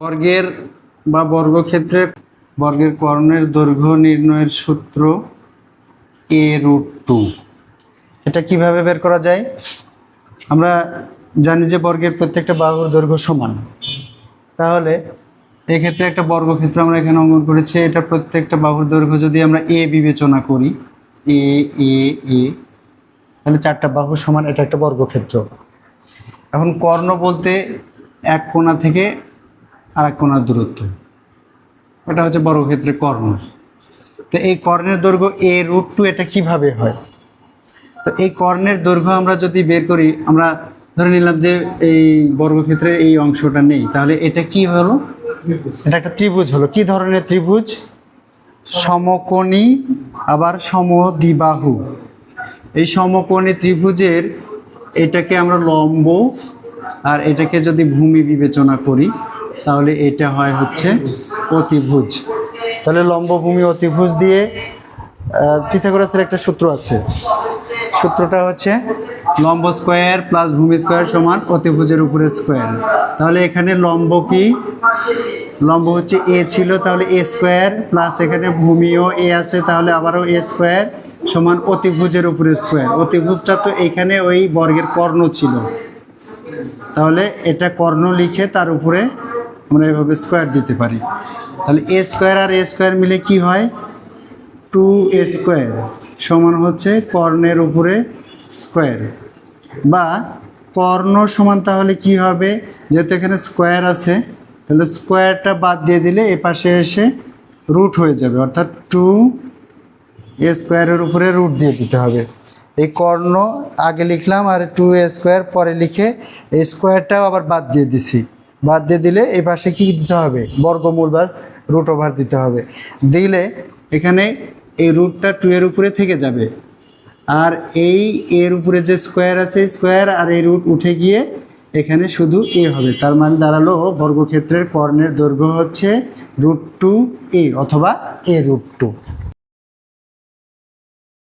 বর্গের বা বর্গক্ষেত্রে বর্গের কর্ণের দৈর্ঘ্য নির্ণয়ের সূত্র এ রুট টু। এটা কীভাবে বের করা যায়? আমরা জানি যে বর্গের প্রত্যেকটা বাহুর দৈর্ঘ্য সমান। তাহলে এক্ষেত্রে একটা বর্গক্ষেত্র আমরা এখানে অঙ্কন করেছি। এটা প্রত্যেকটা বাহুর দৈর্ঘ্য যদি আমরা এ বিবেচনা করি, এ এ এ, তাহলে চারটা বাহু সমান, এটা একটা বর্গক্ষেত্র। এখন কর্ণ বলতে এক কোণা থেকে আরেক কোণার দূরত্ব। ওটা হচ্ছে বর্গক্ষেত্রে কর্ণ। তো এই কর্ণের দৈর্ঘ্য এ রুট টু এটা কীভাবে হয়? তো এই কর্ণের দৈর্ঘ্য আমরা যদি বের করি, আমরা ধরে নিলাম যে এই বর্গক্ষেত্রে এই অংশটা নেই। তাহলে এটা কি হলো? এটা একটা ত্রিভুজ হলো। কি ধরনের ত্রিভুজ? সমকোণী, আবার সমদ্বিবাহু। এই সমকোণী ত্রিভুজের এটাকে আমরা লম্ব আর এটাকে যদি ভূমি বিবেচনা করি তাহলে এটা হয় হচ্ছে অতিভুজ। তাহলে লম্বভূমি অতিভুজ দিয়ে পিথাগোরাসের একটা সূত্র আছে। সূত্রটা হচ্ছে লম্ব স্কোয়ার প্লাস ভূমি স্কোয়ার সমান অতিভুজের উপরে স্কোয়ার। তাহলে এখানে লম্ব কি? লম্ব হচ্ছে এ ছিল, তাহলে এ স্কোয়ার প্লাস এখানে ভূমিও এ আছে, তাহলে আবারও এ স্কোয়ার সমান অতিভুজের উপরে স্কোয়ার। অতিভুজটা তো এখানে ওই বর্গের কর্ণ ছিল। তাহলে এটা কর্ণ লিখে তার উপরে আমরা এভাবে স্কোয়ার দিতে পারি। তাহলে এ স্কোয়ার আর এ স্কোয়ার মিলে কি হয়? টু এ স্কোয়ার সমান হচ্ছে কর্ণের উপরে স্কোয়ার বা কর্ণ সমান তাহলে কি হবে? যেহেতু এখানে স্কোয়ার আছে, তাহলে স্কোয়ারটা বাদ দিয়ে দিলে এ পাশে এসে রুট হয়ে যাবে। অর্থাৎ টু এ স্কোয়ারের উপরে রুট দিয়ে দিতে হবে। এই কর্ণ আগে লিখলাম আর টু এ স্কোয়ার পরে লিখে এই স্কোয়ারটাও আবার বাদ দিয়ে দিছি। বাদ দিয়ে দিলে এই পাশে কী দিতে হবে? বর্গমূল বাস রুট ওভার দিতে হবে। দিলে এখানে এই রুটটা টু এর উপরে থেকে যাবে। আর এই এর উপরে যে স্কোয়ার আছে স্কোয়ার আর এই রুট উঠে গিয়ে এখানে শুধু এ হবে। তার মানে দাঁড়াল, বর্গক্ষেত্রের কর্ণের দৈর্ঘ্য হচ্ছে রুট টু এ অথবা এ রুট টু